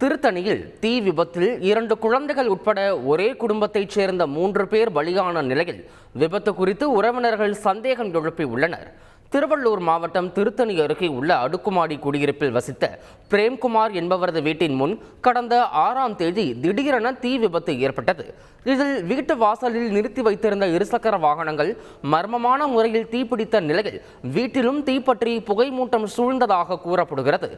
திருத்தணியில் தீ விபத்தில் இரண்டு குழந்தைகள் உட்பட ஒரே குடும்பத்தைச் சேர்ந்த மூன்று பேர் பலியான நிலையில் விபத்து குறித்து உறவினர்கள் சந்தேகம் எழுப்பி உள்ளனர் திருவள்ளூர் மாவட்டம் திருத்தணி அருகே உள்ள அடுக்குமாடி குடியிருப்பில் வசித்த பிரேம்குமார் என்பவரது வீட்டின் முன் கடந்த ஆறாம் தேதி திடீரென தீ விபத்து ஏற்பட்டது. இதில் வீட்டு வாசலில் நிறுத்தி வைத்திருந்த இருசக்கர வாகனங்கள் மர்மமான முறையில் தீப்பிடித்த நிலையில் வீட்டிலும் தீப்பற்றி புகைமூட்டம் சூழ்ந்ததாக கூறப்படுகிறது.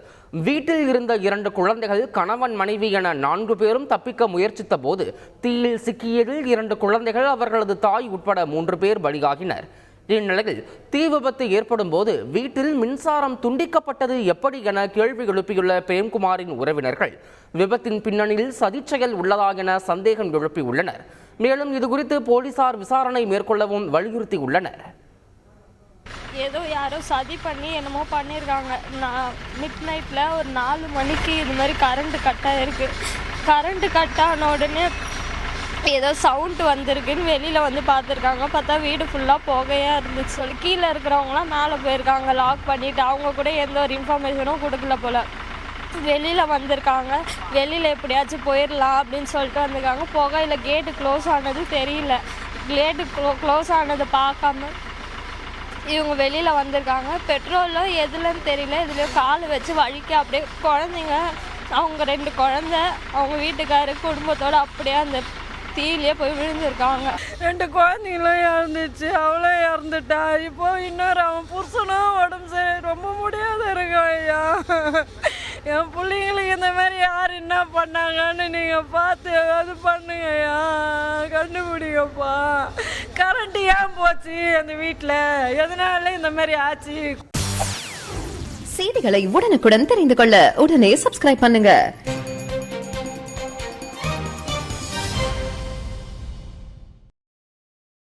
வீட்டில் இருந்த இரண்டு குழந்தைகள் கணவன் மனைவி என நான்கு பேரும் தப்பிக்க முயற்சித்த போது தீயில் சிக்கியதில் இரண்டு குழந்தைகள் அவர்களது தாய் உட்பட மூன்று பேர் பலியாகினர். இந்நிலையில் தீ விபத்து ஏற்படும் போது வீட்டில் மின்சாரம் துண்டிக்கப்பட்டது எப்படி என கேள்வி எழுப்பியுள்ள பிரேம்குமாரின் உறவினர்கள் விபத்தின் பின்னணியில் சதிச்செயல் உள்ளதா என சந்தேகம் எழுப்பியுள்ளனர். மேலும் இதுகுறித்து போலீசார் விசாரணை மேற்கொள்ளவும் வலியுறுத்தியுள்ளனர். ஏதோ யாரோ சதி பண்ணி என்னமோ பண்ணியிருக்காங்க நான் மிட் நைட்டில் ஒரு நாலு மணிக்கு இது மாதிரி கரண்ட்டு கட்டாக இருக்குது கரண்ட்டு கட் ஆன உடனே ஏதோ சவுண்ட் வந்திருக்குன்னு வெளியில் வந்து பார்த்துருக்காங்க. பார்த்தா வீடு ஃபுல்லாக புகையாக இருந்துச்சு சொல்லி கீழே இருக்கிறவங்களாம் மேலே போயிருக்காங்க. லாக் பண்ணிவிட்டு அவங்க கூட எந்த ஒரு இன்ஃபர்மேஷனும் கொடுக்கல போல். வெளியில் வந்திருக்காங்க. வெளியில் எப்படியாச்சும் போயிடலாம் அப்படின்னு சொல்லிட்டு வந்திருக்காங்க. புகையில் கேட்டு க்ளோஸ் ஆனது தெரியல. கேட்டு க்ளோ க்ளோஸ் ஆனது பார்க்காம இவங்க வெளியில் வந்திருக்காங்க. பெட்ரோலோ எதுலன்னு தெரியல. இதுலேயோ கால் வச்சு வழிக்க அப்படியே குழந்தைங்க அவங்க ரெண்டு குழந்த அவங்க வீட்டுக்காரு குடும்பத்தோடு அப்படியே அந்த தீயிலே போய் விழுந்திருக்காங்க. ரெண்டு குழந்தைங்களும் இறந்துச்சு. அவளும் இறந்துட்டா. இப்போ இன்னொரு அவன் புருஷனும் உடம்பு சரி ரொம்ப முடியாத இருக்கான் ஐயா. என் பிள்ளைங்களுக்கு இந்த மாதிரி யார் என்ன பண்ணாங்கன்னு நீங்கள் பார்த்து அது பண்ணுங்க ஐயா. கண்டுபிடிங்கப்பா. கரண்ட் ஏன் போச்சு அந்த வீட்டில் எதனால இந்த மாதிரி ஆச்சு? செய்திகளை உடனுக்குடன் தெரிந்து கொள்ள உடனே சப்ஸ்கிரைப் பண்ணுங்க.